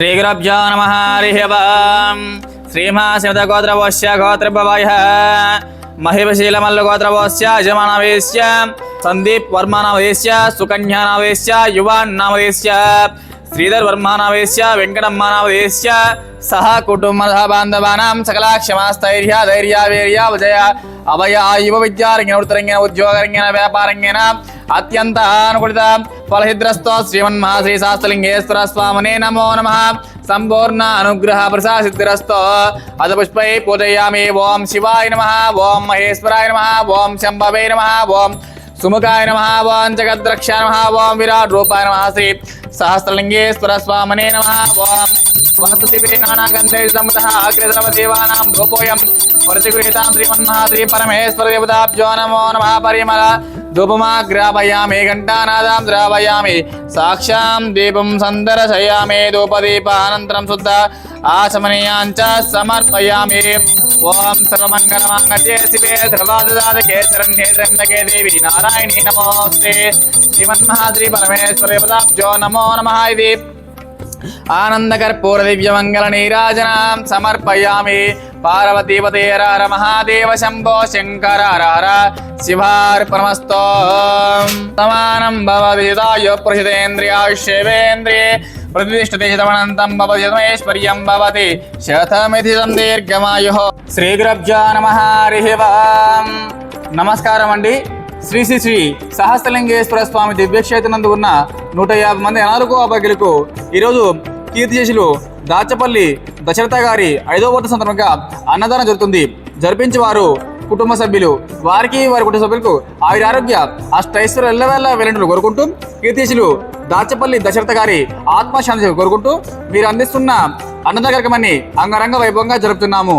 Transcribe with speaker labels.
Speaker 1: శ్రీగురభ్యో నమ హరి ఓం శ్రీమాశివతగోత్రవోశ్య గోత్రభవాయ మహిమశీలమల్లు గోత్రవోశ్య యజమానవేశ్య సందీప్ వర్మానవేశ్య సుకన్యానవేశ్య యువాన్నామవేశ్య శ్రీధర్ వర్మానవేశ్య వెంకటమ్మానవేశ్య సహ కుటుంబ బాంధవానాం సకల క్షమాస్థైర్య ధైర్య వీర్య విజయ అభయ యువ విద్యారంగిన వృత్తరంగిన ఉద్యోగరంగిన వ్యాపారంగిన అత్యంత అనుకూలిత ఫలహిద్రస్తో శ్రీమన్మహాశ్రీ శాస్త్రలింగేశ్వర స్వామినే నమో నమ. సంపూర్ణ అనుగ్రహ ప్రసాసిద్ధిరస్తో అద పుష్పై పూజయామి. ఓం శివాయ నమ. ఓం మహేశ్వరాయ నమ. ఓం శంభవే నమ. ఓం సుముఖాయ నమ. ఓం జగద్రక్ష నమ. ఓం విరాట్ రూపాయ నమ. శ్రీ సహస్రలింగేశ్వర స్వామినే నమ. ఓం వసతివే నానాగంధై సముదః అగ్రసరవ దేవానాం రూపోయం. పరిగృహీతాం శ్రీమన్మహాశ్రీ పరమేశ్వర దేవతాభ్యో నమో నమ. పరిమళ ధూపమాగ్రాపయామి ఘంటానాదాం ద్రావయామి సాక్షాం దీపం సందర్శయామి ధూపదీపానంతరం శుద్ధ ఆశమనీయాంచ సమర్పయామి ఓం సర్వమంగళమాంగళ్యే శివే ధ్రువాదాదకే శరణ్యే త్ర్యంబకే దేవి నారాయణీ నమోస్తే శ్రీమన్మహాశ్రీ పరమేశ్వర పదాబ్జో నమో నమ ఇది ఆనందకర్పూర దివ్యమంగళ నీరాజనాం సమర్పయామి. పార్వతీపతేరార మహాదేవ శంభో శంకరార శివార్పణమస్తో. సమానం భవదిదాయ ప్రసితేంద్రియాయుష్యేవేంద్రియే. ప్రతిష్టతే శతమనంతం భవతి శతమేశ్వర్యం భవతి. శతమిథితం దీర్ఘమాయు శ్రీ గురభ్యో నమ హరి ఓం. నమస్కారం అండి శ్రీ శ్రీ శ్రీ సహస్రలింగేశ్వర స్వామి దివ్యక్షేత్రనందు ఉన్న నూట యాభై మంది నాలుగో అభ్యర్థులకు ఈరోజు కీర్తిశేషులు దాచపల్లి దశరథ గారి ఐదో వర్త సందర్భంగా అన్నదానం జరుగుతుంది. జరిపించేవారు కుటుంబ సభ్యులు. వారికి వారి కుటుంబ సభ్యులకు ఆయుర ఆరోగ్య అష్టైశ్వర్య ఎల్లవేళ్ళ వెళ్ళండి కోరుకుంటూ కీర్తిశులు దాచపల్లి దశరథ గారి ఆత్మశాంతి కోరుకుంటూ మీరు అందిస్తున్న అన్నదాన కార్యక్రమాన్ని అంగరంగ వైభవంగా జరుపుతున్నాము.